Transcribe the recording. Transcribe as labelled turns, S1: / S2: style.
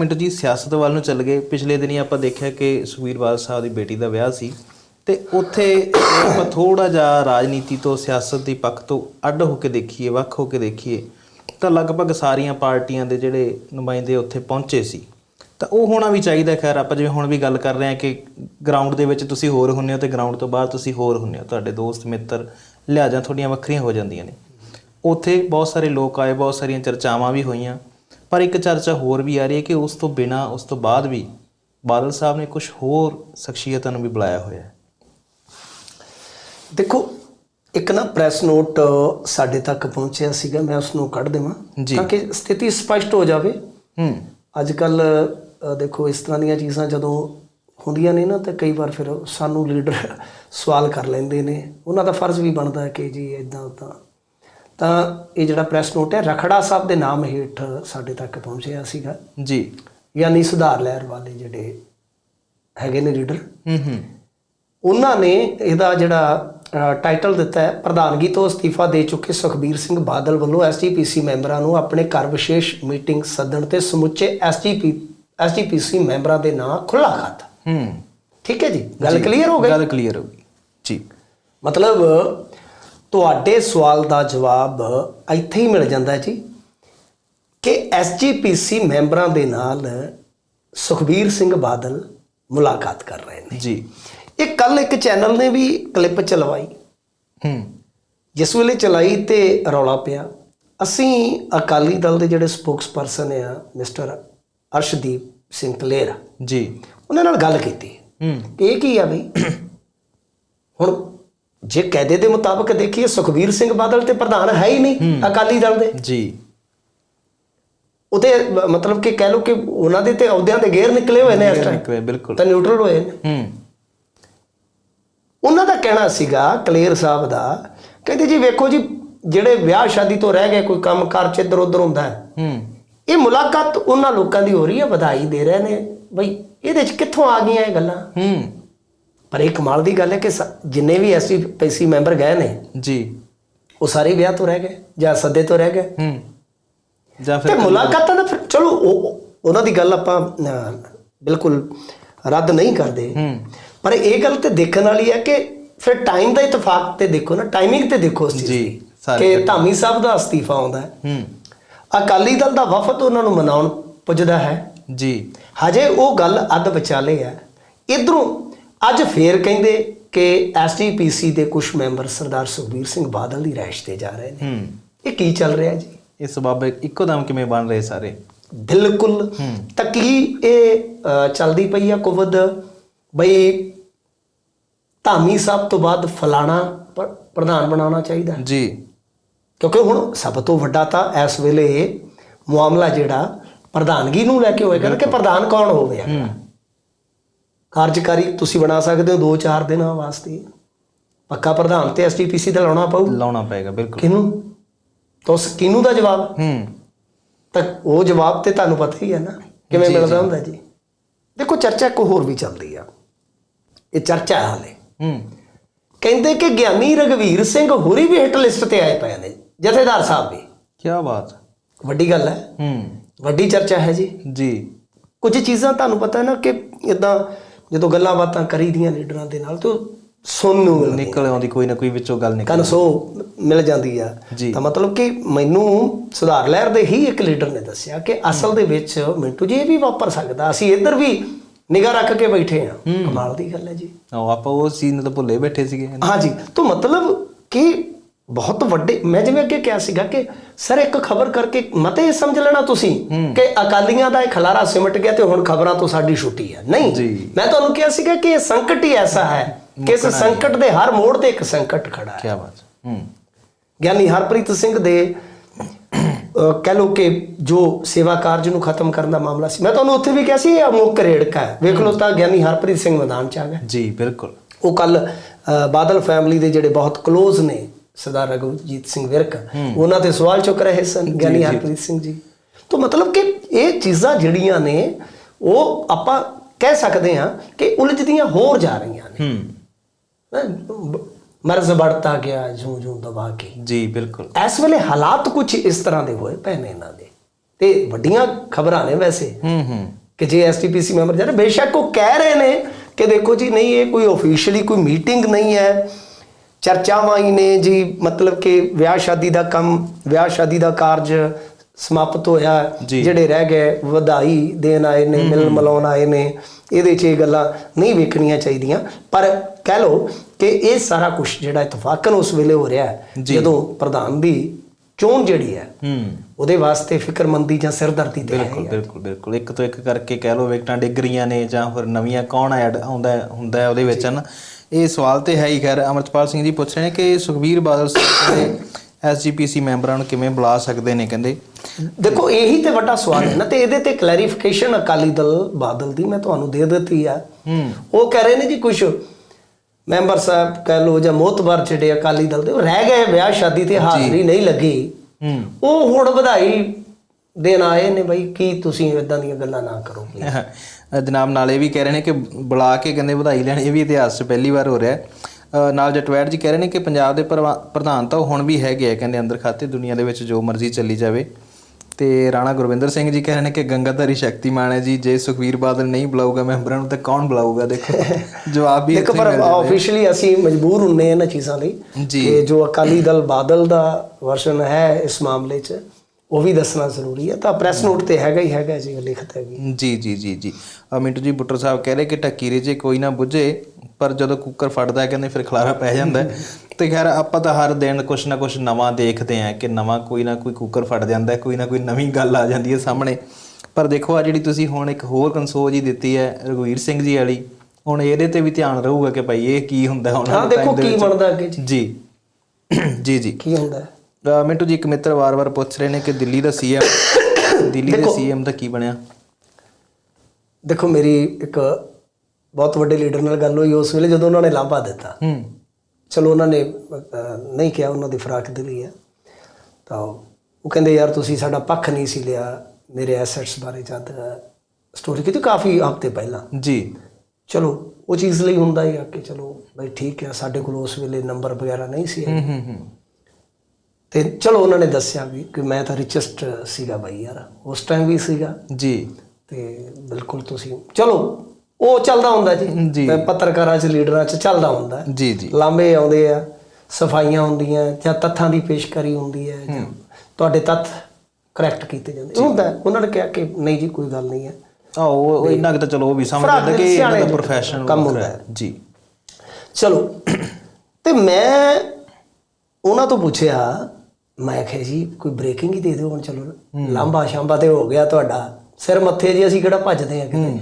S1: Minute ਜੀ, ਸਿਆਸਤ ਵੱਲ ਨੂੰ ਚੱਲ ਗਏ। ਪਿਛਲੇ ਦਿਨੀ ਆਪਾਂ ਦੇਖਿਆ ਕਿ ਸੁਖਬੀਰ ਬਾਦਲ ਸਾਹਿਬ ਦੀ ਬੇਟੀ ਦਾ ਵਿਆਹ ਸੀ ਤੇ ਉੱਥੇ ਆਪਾਂ ਥੋੜਾ ਜਿਹਾ ਰਾਜਨੀਤੀ ਤੋਂ, ਸਿਆਸਤ ਦੀ ਪੱਖ ਤੋਂ ਅੱਡ ਹੋ ਕੇ ਦੇਖੀਏ, ਵੱਖ ਹੋ ਕੇ ਦੇਖੀਏ, ਤਾਂ ਲਗਭਗ ਸਾਰੀਆਂ ਪਾਰਟੀਆਂ ਦੇ ਜਿਹੜੇ ਨੁਮਾਇੰਦੇ ਉੱਥੇ ਪਹੁੰਚੇ ਸੀ। ਤਾਂ ਉਹ ਹੋਣਾ ਵੀ ਚਾਹੀਦਾ, ਖੈਰ ਆਪਾਂ ਜਿਵੇਂ ਹੁਣ ਵੀ ਗੱਲ ਕਰ ਰਹੇ ਹਾਂ ਕਿ ਗਰਾਊਂਡ ਦੇ ਵਿੱਚ ਤੁਸੀਂ ਹੋਰ ਹੁੰਨੇ ਹੋ ਤੇ ਗਰਾਊਂਡ ਤੋਂ ਬਾਹਰ ਤੁਸੀਂ ਹੋਰ ਹੁੰਨੇ ਹੋ। ਤੁਹਾਡੇ ਦੋਸਤ, ਮਿੱਤਰ, ਲਿਹਾਜ਼ਾਂ ਤੁਹਾਡੀਆਂ ਵੱਖਰੀਆਂ ਹੋ ਜਾਂਦੀਆਂ ਨੇ। ਉੱਥੇ ਬਹੁਤ ਸਾਰੇ ਲੋਕ ਆਏ, ਬਹੁਤ ਸਾਰੀਆਂ ਚਰਚਾਵਾਂ ਵੀ ਹੋਈਆਂ। ਪਰ ਇੱਕ ਚਰਚਾ ਹੋਰ ਵੀ ਆ ਰਹੀ ਹੈ ਕਿ ਉਸ ਤੋਂ ਬਿਨਾ ਉਸ ਤੋਂ ਬਾਅਦ ਵੀ ਬਾਦਲ ਸਾਹਿਬ ਨੇ ਕੁਝ ਹੋਰ ਸ਼ਖਸੀਅਤਾਂ ਨੂੰ ਵੀ ਬੁਲਾਇਆ ਹੋਇਆ ਹੈ।
S2: ਦੇਖੋ ਇੱਕ ਨਾ ਪ੍ਰੈਸ ਨੋਟ ਸਾਡੇ ਤੱਕ ਪਹੁੰਚਿਆ ਸੀਗਾ ਮੈਂ ਉਸ ਨੂੰ ਕੱਢ ਦੇਵਾਂ। ਤਾਂ ਕਿ ਸਥਿਤੀ ਸਪਸ਼ਟ ਹੋ ਜਾਵੇ।
S1: ਹੂੰ।
S2: ਅੱਜ ਕੱਲ ਦੇਖੋ ਇਸ ਤਰ੍ਹਾਂ ਦੀਆਂ ਚੀਜ਼ਾਂ ਜਦੋਂ ਹੁੰਦੀਆਂ ਨੇ ਨਾ ਤਾਂ ਕਈ ਵਾਰ ਫਿਰ ਸਾਨੂੰ ਲੀਡਰ ਸਵਾਲ ਕਰ ਲੈਂਦੇ ਨੇ। ਉਹਨਾਂ ਦਾ ਫਰਜ਼ ਵੀ ਬਣਦਾ ਹੈ ਕਿ ਜੀ ਇਦਾਂ ਉਦਾਂ ਤਾਂ ਇਹ ਜਿਹੜਾ ਪ੍ਰੈਸ ਨੋਟ ਹੈ ਰਖੜਾ ਸਾਹਿਬ ਦੇ ਨਾਮ ਹੇਠ ਸਾਡੇ ਤੱਕ ਪਹੁੰਚਿਆ ਸੀਗਾ।
S1: ਜੀ।
S2: ਯਾਨੀ ਸੁਧਾਰ ਲਹਿਰ ਵਾਲੇ ਜਿਹੜੇ ਹੈਗੇ ਨੇ ਲੀਡਰ।
S1: ਹੂੰ ਹੂੰ।
S2: ਉਹਨਾਂ ਨੇ ਇਹਦਾ ਜਿਹੜਾ ਟਾਈਟਲ ਦਿੱਤਾ ਹੈ ਪ੍ਰਧਾਨਗੀ ਤੋਂ ਅਸਤੀਫਾ ਦੇ ਚੁੱਕੇ ਸੁਖਬੀਰ ਸਿੰਘ ਬਾਦਲ ਵੱਲੋਂ ਐਸਜੀਪੀਸੀ ਮੈਂਬਰਾਂ ਨੂੰ ਆਪਣੇ ਘਰ ਵਿਸ਼ੇਸ਼ ਮੀਟਿੰਗ ਸੱਦਣ ਤੇ ਸਮੁੱਚੇ ਐਸਜੀਪੀ ਐਸਜੀਪੀਸੀ ਮੈਂਬਰਾਂ ਦੇ ਨਾਂ ਖੁੱਲਾ ਖਾਤਾ।
S1: ਹੂੰ।
S2: ਠੀਕ ਹੈ ਜੀ? ਗੱਲ ਕਲੀਅਰ ਹੋ ਗਈ?
S1: ਗੱਲ ਕਲੀਅਰ ਹੋ ਗਈ। ਜੀ।
S2: ਮਤਲਬ ਤੁਹਾਡੇ ਸਵਾਲ ਦਾ ਜਵਾਬ ਇੱਥੇ ਹੀ ਮਿਲ ਜਾਂਦਾ ਹੈ ਜੀ ਕਿ ਐਸਜੀਪੀਸੀ ਮੈਂਬਰਾਂ ਦੇ ਨਾਲ ਸੁਖਬੀਰ ਸਿੰਘ ਬਾਦਲ ਮੁਲਾਕਾਤ ਕਰ ਰਹੇ ਨੇ।
S1: ਜੀ।
S2: ਇਹ ਕੱਲ ਇੱਕ ਚੈਨਲ ਨੇ ਵੀ ਕਲਿੱਪ ਚਲਵਾਈ।
S1: ਹੂੰ।
S2: ਜਿਸ ਵੇਲੇ ਚਲਾਈ ਤੇ ਰੌਲਾ ਪਿਆ। ਅਸੀਂ ਅਕਾਲੀ ਦਲ ਦੇ ਜਿਹੜੇ ਸਪੋਕਸਪਰਸਨ ਆ ਮਿਸਟਰ ਅਰਸ਼ਦੀਪ ਸਿੰਘ ਕਲੇਰ
S1: ਜੀ।
S2: ਉਹਨਾਂ ਨਾਲ ਗੱਲ ਕੀਤੀ।
S1: ਹੂੰ।
S2: ਇਹ ਕੀ ਆ ਬਈ? ਹੁਣ ਜੇ ਕਾਇਦੇ ਦੇ ਮੁਤਾਬਕ ਦੇਖੀਏ ਸੁਖਬੀਰ ਸਿੰਘ ਬਾਦਲ ਤੇ ਪ੍ਰਧਾਨ ਹੈ ਹੀ ਨਹੀਂ ਅਕਾਲੀ ਦਲ ਦੇ।
S1: ਜੀ।
S2: ਮ- ਮਤਲਬ ਕਿ ਕਹਿ ਲਓ ਕਿ ਉਹਨਾਂ ਦੇ ਤੇ ਅਹੁਦਿਆਂ ਦੇ ਗੇਰ ਨਿਕਲੇ ਹੋਏ ਨੇ ਇਸ ਟਾਈਮ
S1: ਨਿਕਲੇ, ਬਿਲਕੁਲ।
S2: ਤਾਂ ਨਿਊਟਰਲ ਹੋਏ ਨੇ।
S1: ਹੂੰ।
S2: ਉਹਨਾਂ ਦਾ ਕਹਿਣਾ ਸੀਗਾ ਕਲੇਰ ਸਾਹਿਬ ਦਾ ਕਹਿੰਦੇ ਜੀ ਵੇਖੋ ਜੀ ਜਿਹੜੇ ਵਿਆਹ ਸ਼ਾਦੀ ਤੋਂ ਰਹਿ ਗਏ ਕੋਈ ਕੰਮ ਕਾਰ ਚ ਇੱਧਰ ਉੱਧਰ ਹੁੰਦਾ ਹੈ।
S1: ਹੂੰ।
S2: ਇਹ ਮੁਲਾਕਾਤ ਉਹਨਾਂ ਲੋਕਾਂ ਦੀ ਹੋ ਰਹੀ ਹੈ ਵਧਾਈ ਦੇ ਰਹੇ ਨੇ। ਬਈ ਇਹਦੇ ਚ ਕਿੱਥੋਂ ਆ ਗਈਆਂ ਇਹ ਗੱਲਾਂ?
S1: ਹੂੰ।
S2: ਪਰ ਇਹ ਕਮਾਲ ਦੀ ਗੱਲ ਹੈ ਕਿ ਸ- ਜਿੰਨੇ ਵੀ ਐਸੀ ਪੈਸੀ ਮੈਂਬਰ ਗਏ ਨੇ
S1: ਜੀ।
S2: ਉਹ ਸਾਰੇ ਵਿਆਹ ਤੋਂ ਰਹਿ ਗਏ ਜਾਂ ਸੱਦੇ ਤੋਂ ਰਹਿ ਗਏ।
S1: ਹੂੰ। ਜਾਂ
S2: ਤੇ
S1: ਫਿਰ
S2: ਮੁਲਾਕਾਤਾਂ ਦਾ ਫਿਰ ਚਲੋ ਉਹ- ਉਹ- ਉਹਨਾਂ ਦੀ ਗੱਲ ਆਪਾਂ ਅਹ, ਬਿਲਕੁਲ ਰੱਦ ਨਹੀਂ ਕਰਦੇ।
S1: ਹੂੰ।
S2: ਪਰ ਇਹ ਗੱਲ ਤੇ ਦੇਖਣ ਵਾਲੀ ਹੈ ਕਿ ਫਿਰ ਟਾਈਮ ਦਾ ਇਤਫਾਕ ਤੇ ਦੇਖੋ ਨਾ ਟਾਈਮਿੰਗ ਤੇ ਦੇਖੋ ਉਸ ਚੀਜ਼
S1: ਜੀ, ਸਾਰੇ
S2: ਕਿ ਧਾਮੀ ਸਾਹਿਬ ਦਾ ਅਸਤੀਫਾ ਆਉਂਦਾ ਹੈ।
S1: ਹੂੰ।
S2: ਅਕਾਲੀ ਦਲ ਦਾ ਵਫਦ ਉਹਨਾਂ ਨੂੰ ਮਨਾਉਣ ਪੁੱਜਦਾ ਹੈ।
S1: ਜੀ।
S2: ਹਜੇ ਉਹ ਗੱਲ ਅੱਧ ਵਿਚਾਲੇ ਹੈ। ਇਧਰੋਂ ਅੱਜ ਫੇਰ ਕਹਿੰਦੇ ਕਿ ਐਸਜੀਪੀਸੀ ਦੇ ਕੁਝ ਮੈਂਬਰ ਸਰਦਾਰ ਸੁਖਬੀਰ ਸਿੰਘ ਬਾਦਲ ਦੀ ਰਹਿਸ਼ ਤੇ ਜਾ ਰਹੇ ਨੇ। ਇਹ ਕੀ ਚੱਲ ਰਿਹਾ ਜੀ?
S1: ਇਸ ਬਾਬੇ ਇੱਕੋ ਦਮ ਕਿਵੇਂ ਬਣ ਰਹੇ ਸਾਰੇ?
S2: ਬਿਲਕੁਲ। ਤਾਂ ਕੀ ਇਹ ਚੱਲਦੀ ਪਈ ਆ ਕੁਵਦ ਬਈ ਧਾਮੀ ਸਾਹਿਬ ਤੋਂ ਬਾਅਦ ਫਲਾਣਾ ਪ੍ਰਧਾਨ ਬਣਾਉਣਾ ਚਾਹੀਦਾ।
S1: ਜੀ।
S2: ਕਿਉਂਕਿ ਹੁਣ ਸਭ ਤੋਂ ਵੱਡਾ ਤਾਂ ਇਸ ਵੇਲੇ ਮਾਮਲਾ ਜਿਹੜਾ ਪ੍ਰਧਾਨਗੀ ਨੂੰ ਲੈ ਕੇ ਹੋਏਗਾ ਕਿ ਪ੍ਰਧਾਨ ਕੌਣ ਹੋਵੇ ਕਾਰਜਕਾਰੀ ਤੁਸੀਂ ਬਣਾ ਸਕਦੇ ਹੋ 2-4 ਦਿਨਾਂ ਵਾਸਤੇ। ਪੱਕਾ ਪ੍ਰਧਾਨ ਤੇ ਐਸਟੀਪੀਸੀ ਦਾ ਲਾਉਣਾ ਪਊ।
S1: ਲਾਉਣਾ ਪਏਗਾ ਬਿਲਕੁਲ।
S2: ਕਿਹਨੂੰ? ਤਾਂ ਉਸ ਕਿਹਨੂੰ ਦਾ ਜਵਾਬ?
S1: ਹੂੰ।
S2: ਤਾਂ ਉਹ ਜਵਾਬ ਤੇ ਤੁਹਾਨੂੰ ਪਤਾ ਹੀ ਹੈ ਨਾ ਕਿਵੇਂ ਮਿਲਦਾ। ਹੁੰਦਾ ਜੀ। ਦੇਖੋ ਚਰਚਾ ਇੱਕ ਹੋਰ ਵੀ ਚੱਲਦੀ ਆ। ਇਹ ਚਰਚਾ ਹਾਲੇ।
S1: ਹੂੰ।
S2: ਕਹਿੰਦੇ ਕਿ ਗਿਆਨੀ ਰਗਵੀਰ ਸਿੰਘ ਹੋਰੀ ਵੀ ਹਿੱਟ ਲਿਸਟ ਤੇ ਆਏ ਪਏ ਨੇ ਜਥੇਦਾਰ ਸਾਹਿਬ ਵੀ।
S1: ਕੀ ਬਾਤ।
S2: ਵੱਡੀ ਗੱਲ ਹੈ।
S1: ਹੂੰ।
S2: ਵੱਡੀ ਚਰਚਾ ਹੈ ਜੀ।
S1: ਜੀ।
S2: ਕੁਝ ਚੀਜ਼ਾਂ ਤੁਹਾਨੂੰ ਪਤਾ ਹੈ ਨਾ ਕਿ ਇਦਾਂ ਜਦੋਂ ਗੱਲਾਂ ਬਾਤਾਂ ਕਰੀਦੀਆਂ ਲੀਡਰਾਂ ਦੇ ਨਾਲ ਤਾਂ ਸੁਣਨ ਨੂੰ ਮਿਲਦੀ
S1: ਨਿਕਲ ਆਉਂਦੀ ਕੋਈ ਨਾ ਕੋਈ ਵਿੱਚੋਂ ਗੱਲ ਨਿਕਲ
S2: ਕਨਸੋ ਮਿਲ ਜਾਂਦੀ ਆ। ਤਾਂ ਮਤਲਬ ਕਿ ਮੈਨੂੰ ਸੁਧਾਰ ਲਹਿਰ ਦੇ ਹੀ ਇੱਕ ਲੀਡਰ ਨੇ ਦੱਸਿਆ ਕਿ ਅਸਲ ਦੇ ਵਿੱਚ ਮਿੰਟੂ ਜੀ ਇਹ ਵੀ ਵਾਪਰ ਸਕਦਾ ਅਸੀਂ ਇੱਧਰ ਵੀ ਨਿਗਾਹ ਰੱਖ ਕੇ ਬੈਠੇ ਆ ਕਮਾਲ ਦੀ ਗੱਲ ਹੈ ਜੀ।
S1: ਆਹ ਆਪਾਂ ਉਹ ਸੀਨ ਨੂੰ ਤਾਂ ਭੁੱਲੇ ਬੈਠੇ ਸੀਗੇ।
S2: ਹਾਂਜੀ ਤਾਂ ਮਤਲਬ ਕਿ ਬਹੁਤ ਵੱਡੇ ਮੈਂ ਜਿਵੇਂ ਅੱਗੇ ਕਿਹਾ ਸੀਗਾ ਕਿ ਸਰ ਇੱਕ ਖਬਰ ਕਰਕੇ ਮਤੇ ਇਹ ਸਮਝ ਲੈਣਾ ਤੁਸੀਂ ਕਿ ਅਕਾਲੀਆਂ ਦਾ ਇਹ ਖਲਾਰਾ ਸਿਮਟ ਗਿਆ ਤੇ ਹੁਣ ਖਬਰਾਂ ਤੋਂ ਸਾਡੀ ਛੁੱਟੀ ਹੈ। ਨਹੀਂ। ਮੈਂ ਤੁਹਾਨੂੰ ਕਿਹਾ ਸੀਗਾ ਕਿ ਇਹ ਸੰਕਟ ਹੀ ਐਸਾ ਹੈ ਕਿ ਇਸ ਸੰਕਟ ਦੇ ਹਰ ਮੋੜ ਤੇ ਇੱਕ ਸੰਕਟ ਖੜਾ ਹੈ।
S1: ਕੀ ਬਾਤ ਹੂੰ।
S2: ਗਿਆਨੀ ਹਰਪ੍ਰੀਤ ਸਿੰਘ ਦੇ ਕਹਿ ਲੋ ਕਿ ਜੋ ਸੇਵਾ ਕਾਰਜ ਨੂੰ ਖਤਮ ਕਰਨ ਦਾ ਮਾਮਲਾ ਸੀ। ਮੈਂ ਤੁਹਾਨੂੰ ਉੱਥੇ ਵੀ ਕਿਹਾ ਸੀ ਇਹ ਅਮੋਕ ਰੇੜਕਾ ਹੈ। ਵੇਖ ਲਓ ਤਾਂ ਗਿਆਨੀ ਹਰਪ੍ਰੀਤ ਸਿੰਘ ਮੈਦਾਨ ਚ ਆ ਗਏ
S1: ਜੀ ਬਿਲਕੁਲ।
S2: ਉਹ ਕੱਲ ਬਾਦਲ ਫੈਮਿਲੀ ਦੇ ਜਿਹੜੇ ਬਹੁਤ ক্লোਜ਼ ਨੇ ਸਰਦਾਰ ਰਗਵਜੀਤ ਸਿੰਘ ਵਿਰਕ ਉਹਨਾਂ ਤੇ ਸਵਾਲ ਚੁੱਕ ਰਹੇ ਸਨ ਗਿਆਨੀ ਹਰਪ੍ਰੀਤ ਸਿੰਘ ਜੀ। ਤੋਂ ਮਤਲਬ ਕਿ ਇਹ ਚੀਜ਼ਾਂ ਜਿਹੜੀਆਂ ਨੇ ਉਹ ਆਪਾਂ ਕਹਿ ਸਕਦੇ ਹਾਂ ਕਿ ਉਲਝਦੀਆਂ ਹੋਰ ਜਾ ਰਹੀਆਂ ਨੇ।
S1: ਹੂੰ।
S2: ਮਰਜ਼ ਬੜਤਾ ਗਿਆ ਜੂ ਜੂ ਦਬਾ ਕੇ।
S1: ਜੀ ਬਿਲਕੁਲ।
S2: ਇਸ ਵੇਲੇ ਹਾਲਾਤ ਕੁਝ ਇਸ ਤਰ੍ਹਾਂ ਦੇ ਹੋਏ ਪਏ ਨੇ ਇਹਨਾਂ ਦੇ। ਤੇ ਵੱਡੀਆਂ ਖਬਰਾਂ ਨੇ ਵੈਸੇ।
S1: ਹੂੰ ਹੂੰ।
S2: ਕਿ ਜੇ ਐਸਟੀਪੀਸੀ ਮੈਂਬਰ ਜਿਹੜੇ ਬੇਸ਼ੱਕ ਉਹ ਕਹਿ ਰਹੇ ਨੇ ਕਿ ਦੇਖੋ ਜੀ ਨਹੀਂ ਇਹ ਕੋਈ ਅਫੀਸ਼ੀਅਲੀ ਕੋਈ ਮੀਟਿੰਗ ਨਹੀਂ ਹੈ। ਚਰਚਾਵਾਂ ਹੀ ਨੇ ਜੀ ਮਤਲਬ ਕਿ ਵਿਆਹ ਸ਼ਾਦੀ ਦਾ ਕੰਮ ਵਿਆਹ ਸ਼ਾਦੀ ਦਾ ਕਾਰਜ ਸਮਾਪਤ ਹੋਇਆ। ਜਿਹੜੇ ਰਹਿ ਗਏ ਵਧਾਈ ਦੇਣ ਆਏ ਨੇ ਮਿਲਣ ਮਿਲਾਉਣ ਆਏ ਨੇ ਇਹਦੇ 'ਚ ਇਹ ਗੱਲਾਂ ਨਹੀਂ ਵੇਖਣੀਆਂ ਚਾਹੀਦੀਆਂ। ਪਰ ਕਹਿ ਲਓ ਕਿ ਇਹ ਸਾਰਾ ਕੁਝ ਜਿਹੜਾ ਇਤਫਾਕਨ ਉਸ ਵੇਲੇ ਹੋ ਰਿਹਾ। ਜਦੋਂ ਪ੍ਰਧਾਨ ਦੀ ਚੋਣ ਜਿਹੜੀ ਹੈ ਉਹਦੇ ਵਾਸਤੇ ਫਿਕਰਮੰਦੀ ਜਾਂ ਸਿਰਦਰਦੀ ਤੇ
S1: ਬਿਲਕੁਲ ਬਿਲਕੁਲ ਬਿਲਕੁਲ। ਇੱਕ ਤੋਂ ਇੱਕ ਕਰਕੇ ਕਹਿ ਲੋ ਵਿਕਟਾਂ ਡਿੱਗ ਰਹੀਆਂ ਨੇ ਜਾਂ ਫਿਰ ਨਵੀਆਂ ਕੌਣ ਐਡ ਆਉਂਦਾ ਹੁੰਦਾ ਉਹਦੇ ਵਿੱਚ ਹਨ? ਇਹ ਸਵਾਲ ਤੇ ਹੈ ਹੀ ਖੈਰ ਅਮਰਤਪਾਲ ਸਿੰਘ ਜੀ ਪੁੱਛ ਰਹੇ ਨੇ ਕਿ ਸੁਖਬੀਰ ਬਾਦਲ ਸਾਹਿਬ ਐਸਜੀਪੀਸੀ ਮੈਂਬਰਾਂ ਨੂੰ ਕਿਵੇਂ ਬੁਲਾ ਸਕਦੇ ਨੇ ਕਹਿੰਦੇ?
S2: ਦੇਖੋ ਇਹੀ ਤੇ ਵੱਡਾ ਸਵਾਲ ਹੈ ਨਾ ਤੇ ਇਹਦੇ ਤੇ ਕਲੈਰੀਫਿਕੇਸ਼ਨ ਅਕਾਲੀ ਦਲ ਬਾਦਲ ਦੀ ਮੈਂ ਤੁਹਾਨੂੰ ਦੇ ਦਿੱਤੀ ਆ। ਉਹ ਕਹਿ ਰਹੇ ਨੇ ਜੀ ਕੁਝ ਮੈਂਬਰ ਸਾਹਿਬ ਕਹਿ ਲੋ ਜਾਂ ਮੋਤਬਰ ਜਿਹੜੇ ਅਕਾਲੀ ਦਲ ਦੇ ਉਹ ਰਹਿ ਗਏ ਵਿਆਹ ਸ਼ਾਦੀ ਤੇ ਹਾਜ਼ਰੀ ਨਹੀਂ ਲੱਗੀ। ਉਹ ਹੁਣ ਵਧਾਈ ਦੇਣ ਆਏ ਨੇ ਬਈ ਕੀ ਤੁਸੀਂ ਇਦਾਂ ਦੀਆਂ ਗੱਲਾਂ ਨਾ ਕਰੋ please।
S1: ਅਹ ਜਨਾਬ ਨਾਲ ਇਹ ਵੀ ਕਹਿ ਰਹੇ ਨੇ ਕਿ ਬੁਲਾ ਕੇ ਕਹਿੰਦੇ ਵਧਾਈ ਲੈਣ ਇਹ ਵੀ ਇਤਿਹਾਸ 'ਚ ਪਹਿਲੀ ਵਾਰ ਹੋ ਰਿਹਾ ਹੈ ਨਾਲ ਜਟਵੈਟ ਜੀ ਕਹਿ ਰਹੇ ਨੇ ਕਿ ਪੰਜਾਬ ਦੇ ਪ੍ਰਧਾਨ ਤਾਂ ਹੁਣ ਵੀ ਹੈਗੇ ਆ ਕਹਿੰਦੇ ਅੰਦਰ ਖਾਤੇ ਦੁਨੀਆ ਦੇ ਵਿੱਚ ਜੋ ਮਰਜ਼ੀ ਚੱਲੀ ਜਾਵੇ ਤੇ ਰਾਣਾ ਗੁਰਵਿੰਦਰ ਸਿੰਘ ਜੀ ਕਹਿ ਰਹੇ ਨੇ ਕਿ ਗੰਗਾਧਰੀ ਸ਼ਕਤੀਮਾਨ ਹੈ ਜੀ ਜੇ ਸੁਖਵੀਰ ਬਾਦਲ ਨਹੀਂ ਬੁਲਾਊਗਾ ਮੈਂਬਰਾਂ ਨੂੰ ਤਾਂ ਕੌਣ ਬੁਲਾਊਗਾ ਦੇਖੋ ਜਵਾਬ ਵੀ
S2: ਦੇਖੋ ਪਰ। ਆਫੀਸ਼ੀਅਲੀ ਅਸੀਂ ਮਜਬੂਰ ਹੁੰਨੇ ਇਹਨਾਂ ਚੀਜ਼ਾਂ ਲਈ। ਕਿ ਜੋ ਅਕਾਲੀ ਦਲ ਬਾਦਲ ਦਾ ਵਰਸ਼ਨ ਹੈ ਇਸ ਮਾਮਲੇ 'ਚ ਉਹ ਵੀ ਦੱਸਣਾ ਜ਼ਰੂਰੀ ਹੈ ਤਾਂ ਪ੍ਰੈਸ ਨੋਟ ਤੇ ਹੈਗਾ ਹੀ ਹੈਗਾ ਜੀ ਲਿਖਤ ਹੈਗੀ।
S1: ਜੀ ਜੀ ਜੀ ਜੀ। ਮਿੰਟੂ ਜੀ ਬੁੱਟਰ ਸਾਹਿਬ ਕਹਿ ਰਹੇ ਕਿ ਟੱਕੀਰੇ 'ਚ ਕੋਈ ਨਾ ਬੁੱਝੇ ਪਰ ਜਦੋਂ ਕੁੱਕਰ ਫਟਦਾ ਹੈ ਕਹਿੰਦੇ ਫਿਰ ਖਲਾਰਾ ਪੈ ਜਾਂਦਾ। ਤੇ ਖੈਰ ਆਪਾਂ ਤਾਂ ਹਰ ਦਿਨ ਕੁਛ ਨਾ ਕੁਛ ਨਵਾਂ ਦੇਖਦੇ ਆਂ ਕਿ ਨਵਾਂ ਕੋਈ ਨਾ ਕੋਈ ਕੁੱਕਰ ਫਟ ਜਾਂਦਾ ਹੈ ਕੋਈ ਨਾ ਕੋਈ ਨਵੀਂ ਗੱਲ ਆ ਜਾਂਦੀ ਹੈ ਸਾਹਮਣੇ। ਪਰ ਦੇਖੋ ਆ ਜਿਹੜੀ ਤੁਸੀਂ ਹੁਣ ਇੱਕ ਹੋਰ ਕਨਸੋਲ ਜੀ ਦਿੱਤੀ ਹੈ ਰਘਵੀਰ ਸਿੰਘ ਜੀ ਵਾਲੀ ਹੁਣ ਇਹਦੇ ਤੇ ਵੀ ਧਿਆਨ ਰਹੂਗਾ ਕਿ ਭਾਈ ਇਹ ਕੀ ਹੁੰਦਾ ਹੁਣ
S2: ਹਾਂ ਦੇਖੋ ਕੀ। ਬਣਦਾ ਅੱਗੇ ਜੀ।
S1: ਜੀ। ਜੀ ਜੀ।
S2: ਕੀ ਹੁੰਦਾ
S1: ਮਿੰਟੂ ਜੀ ਇੱਕ ਮਿੱਤਰ ਵਾਰ-ਵਾਰ ਪੁੱਛ ਰਹੇ ਨੇ ਕਿ ਦਿੱਲੀ ਦਾ ਸੀਐਮ ਦਿੱਲੀ ਦੇ। ਸੀਐਮ ਦਾ ਕੀ ਬਣਿਆ?
S2: ਦੇਖੋ ਮੇਰੀ ਇੱਕ ਬਹੁਤ ਵੱਡੇ ਲੀਡਰ ਨਾਲ ਗੱਲ ਹੋਈ ਉਸ ਵੇਲੇ ਜਦੋਂ ਉਹਨਾਂ ਨੇ ਲਾਂਭਾ ਦਿੱਤਾ।
S1: ਹੂੰ।
S2: ਚਲੋ ਉਹਨਾਂ ਨੇ ਨਹੀਂ ਕਿਹਾ ਉਹਨਾਂ ਦੀ ਫਰਾਕ ਦਿਲੀ ਹੈ। ਤਾਂ ਉਹ ਕਹਿੰਦੇ ਯਾਰ ਤੁਸੀਂ ਸਾਡਾ ਪੱਖ ਨਹੀਂ ਸੀ ਲਿਆ ਮੇਰੇ ਐਸੈਟਸ ਬਾਰੇ ਜਦ ਸਟੋਰੀ ਕੀਤੀ ਕਾਫੀ ਹਫ਼ਤੇ ਪਹਿਲਾਂ।
S1: ਜੀ।
S2: ਚਲੋ ਉਹ ਚੀਜ਼ ਲਈ ਹੁੰਦਾ ਹੀ ਆ ਕਿ ਚਲੋ ਬਈ ਠੀਕ ਹੈ ਸਾਡੇ ਕੋਲ ਉਸ ਵੇਲੇ ਨੰਬਰ ਵਗੈਰਾ ਨਹੀਂ ਸੀ
S1: ਹੂੰ ਹੂੰ ਹੂੰ।
S2: ਤੇ ਚਲੋ ਉਹਨਾਂ ਨੇ ਦੱਸਿਆ ਵੀ ਕਿ ਮੈਂ ਤਾਂ ਰਿਚੈਸਟ ਸੀਗਾ ਬਾਈ ਯਾਰ ਉਸ ਟਾਈਮ ਵੀ ਸੀਗਾ।
S1: ਜੀ।
S2: ਤੇ ਬਿਲਕੁਲ ਤੁਸੀਂ ਚਲੋ ਉਹ ਚੱਲਦਾ ਹੁੰਦਾ
S1: ਜੀ।
S2: ਪੱਤਰਕਾਰਾਂ 'ਚ ਲੀਡਰਾਂ 'ਚ ਚੱਲਦਾ ਹੁੰਦਾ।
S1: ਜੀ ਜੀ।
S2: ਲਾਂਬੇ ਆਉਂਦੇ ਆ ਸਫਾਈਆਂ ਹੁੰਦੀਆਂ ਜਾਂ ਤੱਥਾਂ ਦੀ ਪੇਸ਼ਕਾਰੀ ਹੁੰਦੀ ਹੈ ਤੁਹਾਡੇ ਤੱਥ ਕਰੈਕਟ ਕੀਤੇ ਜਾਂਦੇ। ਹੁੰਦਾ। ਉਹਨਾਂ ਨੇ ਕਿਹਾ ਕਿ ਨਹੀਂ ਜੀ ਕੋਈ ਗੱਲ ਨਹੀਂ ਹੈ।
S1: ਆ ਉਹ ਇੰਨਾ ਕੁ ਤਾਂ ਚਲੋ ਉਹ ਵੀ ਸਮਝ ਜਾਂਦਾ ਕਿ ਇਹਨਾਂ ਦਾ ਪ੍ਰੋਫੈਸ਼ਨਲ
S2: ਕੰਮ ਹੁੰਦਾ ਹੈ।
S1: ਜੀ।
S2: ਚਲੋ ਤੇ ਮੈਂ ਉਹਨਾਂ ਤੋਂ ਪੁੱਛਿਆ ਮੈਂ ਕਿਹਾ ਜੀ ਕੋਈ ਬ੍ਰੇਕਿੰਗ ਹੀ ਦੇ ਦਿਓ ਹੁਣ ਚਲੋ। ਲਾਂਬਾ ਸ਼ਾਂਬਾ ਤੇ ਹੋ ਗਿਆ ਤੁਹਾਡਾ। ਸਿਰ ਮੱਥੇ ਜੀ ਅਸੀਂ ਕਿਹੜਾ ਭੱਜਦੇ ਆ ਕਿਤੇ।